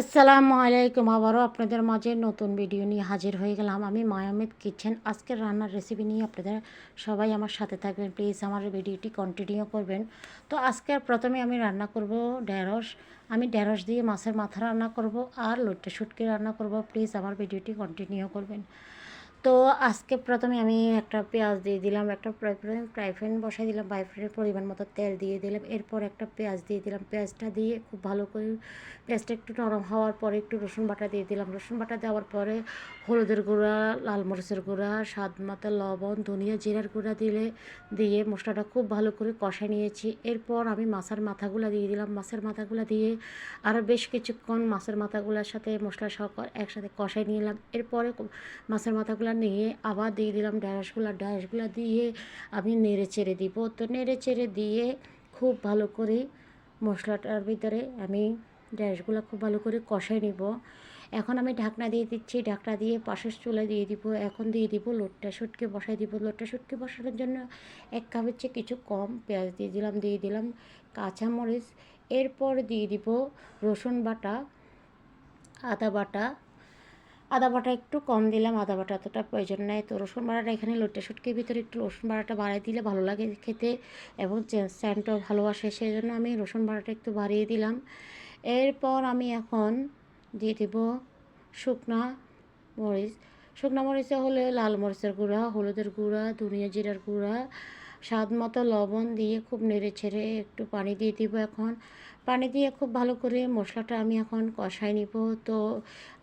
আসসালামু আলাইকুম। আবারও আপনাদের মাঝে নতুন ভিডিও নিয়ে হাজির হয়ে গেলাম আমি মায়ামিদ কিচেন। আজকের রান্নার রেসিপি নিয়ে আপনাদের সবাই আমার সাথে থাকবেন। প্লিজ আমার ভিডিওটি কন্টিনিউ করবেন। তো আজকে প্রথমে আমি রান্না করব ঢেঁড়স। আমি ঢেঁড়স দিয়ে মাছের মাথা রান্না করব আর লোটে শুটকি রান্না করব। প্লিজ আমার ভিডিওটি কন্টিনিউ করবেন। তো আজকে প্রথমে আমি একটা পেঁয়াজ দিয়ে দিলাম, একটা ফ্রাই প্যান বসাই দিলাম ফ্রাই পরিমাণ মতো তেল দিয়ে দিলাম, এরপর একটা পেঁয়াজ দিয়ে দিলাম, পেঁয়াজটা দিয়ে খুব ভালো করে, পেঁয়াজটা একটু নরম হওয়ার পরে একটু রসুন বাটা দিয়ে দিলাম, রসুন বাটা দেওয়ার পরে হলুদের গুঁড়া, লাল মরিচের গুঁড়া, স্বাদ মতো লবণ, ধনিয়া জিরার গুঁড়া দিলে, দিয়ে মশলাটা খুব ভালো করে কষাই নিয়েছি, এরপর আমি মাছের মাথাগুলো দিয়ে দিলাম, মাছের মাথাগুলো দিয়ে আরও বেশ কিছুক্ষণ মাছের মাথাগুলোর সাথে মশলা সহ একসাথে কষাই নিলাম, এরপরে মাছের মাথাগুলো নিয়ে আবার দিয়ে দিলাম ঢ্যাঁড়সগুলো ঢ্যাঁড়সগুলো দিয়ে আমি নেড়ে চেড়ে দিব। তো নেড়ে চেড়ে দিয়ে খুব ভালো করে মশলাটার ভিতরে আমি ঢ্যাঁড়সগুলো খুব ভালো করে কষাই নিব। এখন আমি ঢাকনা দিয়ে দিচ্ছি, ঢাকনা দিয়ে পাশের চুলা দিয়ে দিব। এখন দিয়ে দিব লোটটা শুটকে বসাই দিব। লোটটা শুটকে বসানোর জন্য এক কাপের চেয়ে কিছু কম পেঁয়াজ দিয়ে দিলাম দিয়ে দিলাম কাঁচামরিচ। এরপর দিয়ে দিব রসুন বাটা, আদা বাটা আদা বাটা একটু কম দিলাম, আদা বাটা অতটা প্রয়োজন নেই। তো রসুন বাটাটা এখানে লোটে শুটকির ভিতরে একটু রসুন বাটাটা বাড়িয়ে দিলে ভালো লাগে খেতে এবং স্যান্টও ভালোবাসে সেই জন্য আমি রসুন বাটাটা একটু বাড়িয়ে দিলাম। এরপর আমি এখন দিয়ে দেব শুকনা মরিচ। শুকনা মরিচে হলে লাল মরিচের গুঁড়া, হলুদের গুঁড়া, ধনিয়া জিরার গুঁড়া স্বাদ মতো লবণ দিয়ে খুব নেড়ে ছেড়ে একটু পানি দিয়ে দিব এখন। পানি দিয়ে খুব ভালো করে মশলাটা আমি এখন কষাই নিব। তো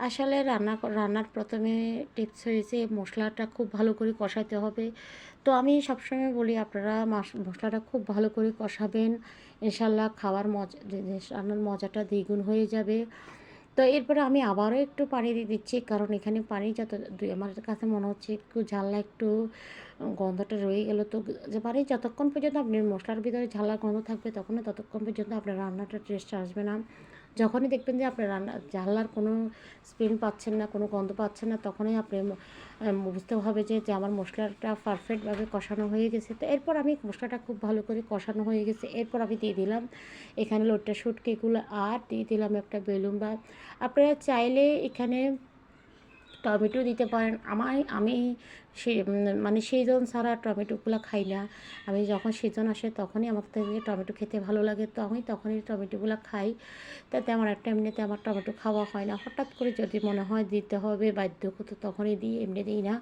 আসলে রান্না রান্নার প্রথমে টিপস হয়েছে মশলাটা খুব ভালো করে কষাইতে হবে। তো আমি সবসময় বলি আপনারা মশলাটা খুব ভালো করে কষাবেন। ইনশাল্লাহ খাওয়ার মজা রান্নার মজাটা দ্বিগুণ হয়ে যাবে। তো এরপরে আমি আবারও একটু পানি দিয়ে দিচ্ছি, কারণ এখানে পানি যত আমার কাছে মনে হচ্ছে একটু ঝাল্লা একটু গন্ধটা রয়ে গেলো। তো পানি যতক্ষণ পর্যন্ত আপনার মশলার ভিতরে ঝাল্লা গন্ধ থাকবে তখন ততক্ষণ পর্যন্ত আপনার রান্নাটা টেস্ট আসবে না। যখনই দেখবেন যে আপনি রান্না, জানলার কোনো স্পিন পাচ্ছেন না, কোনো গন্ধ পাচ্ছেন না, তখনই আপনি বুঝতে হবে যে যে আমার মশলাটা পারফেক্টভাবে কষানো হয়ে গেছে। তো এরপর আমি মশলাটা খুব ভালো করে কষানো হয়ে গেছে। এরপর আমি দিয়ে দিলাম এখানে লোটটা শুটকিগুলো আর দিয়ে দিলাম একটা বেলুন বা, আপনারা চাইলে এখানে টমেটো দিতে পারেন। আমায়, আমি সে মানে সিজন ছাড়া টমেটোগুলো খাই না। আমি যখন সিজন আসে তখনই আমার থেকে টমেটো খেতে ভালো লাগে। তো আমি তখনই টমেটোগুলো খাই। তাতে আমার একটা এমনিতে আমার টমেটো খাওয়া হয় না। হঠাৎ করে যদি মনে হয় দিতে হবে বাধ্য তো তখনই দিই এমনি দিই না।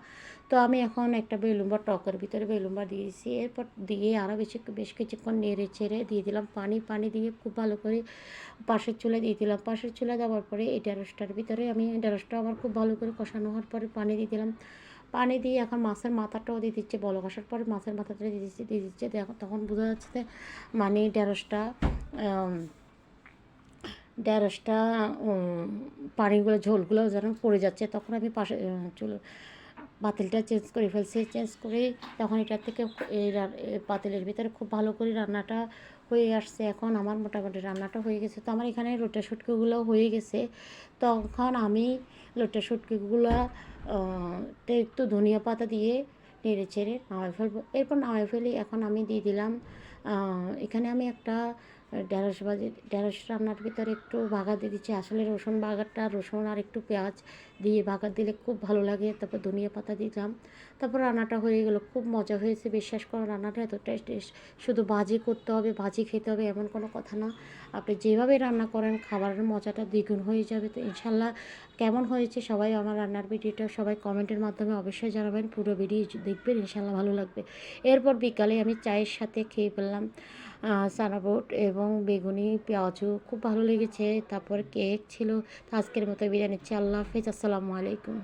তো আমি এখন একটা বেলুম্বা টকের ভিতরে বেলুম্বা দিয়েছি এরপর দিয়ে আরও বেশি বেশ কিছুক্ষণ নেড়ে চেড়ে দিয়ে দিলাম। পানি পানি দিয়ে খুব ভালো করে পাশের চুলে দিয়ে দিলাম। পাশের চুলে দেওয়ার পরে এই ঢেঁড়সটার ভিতরে আমি, ঢেঁড়সটা আমার খুব ভালো করে কষানো হওয়ার পরে পানি দিয়ে দিলাম। পানি দিয়ে এখন মাছের মাথাটাও দিয়ে দিচ্ছে বলো কষার পরে মাছের মাথাটা দিয়ে দিচ্ছে দিয়ে দিচ্ছে। তখন বোঝা যাচ্ছে যে মানে ঢেঁড়সটা ঢেঁড়সটা পানিগুলো, ঝোলগুলো যেন পড়ে যাচ্ছে। তখন আমি পাশে চুলো পাতিলটা চেঞ্জ করে ফেলছি। চেঞ্জ করে তখন এটা থেকে এই পাতিলের ভিতরে খুব ভালো করে রান্নাটা হয়ে আসছে। এখন আমার মোটামুটি রান্নাটা হয়ে গেছে। তো আমার এখানে লোটা শুটকিগুলো হয়ে গেছে। তখন আমি লোটা শুটকিগুলো একটু ধনিয়া পাতা দিয়ে নেড়ে চেড়ে নামাই ফেলব। এরপর নামাই ফেলি। এখন আমি দিয়ে দিলাম এখানে আমি একটা ঢেঁড়স ভাজি ঢেঁড়স রান্নার ভিতরে একটু বাগার দিয়ে দিচ্ছি। আসলে রসুন বাগারটা রসুন আর একটু পেঁয়াজ দিয়ে বাগার দিলে খুব ভালো লাগে। তারপর ধনিয়া পাতা দিলাম। তারপর রান্নাটা হয়ে গেলো। খুব মজা হয়েছে। বিশ্বাস করো, রান্নাটা এতটাই টেস্ট শুধু ভাজি করতে হবে, ভাজি খেতে হবে এমন কোনো কথা না। আপনি যেভাবে রান্না করেন, খাবারের মজাটা দ্বিগুণ হয়ে যাবে। তো ইনশাল্লাহ কেমন হয়েছে সবাই আমার রান্নার ভিডিওটা সবাই কমেন্টের মাধ্যমে অবশ্যই জানাবেন। পুরো ভিডিও দেখবেন, ইনশাল্লাহ ভালো লাগবে। এরপর বিকালে আমি চায়ের সাথে খেয়ে ফেললাম। সানাবোট এবং বেগুনি পেঁয়াজও খুব ভালো লেগেছে। তারপর কেক ছিল। আজকের মতো বিরিয়ানি নিচ্ছি। আল্লাহ হাফিজ। আসসালামু আলাইকুম।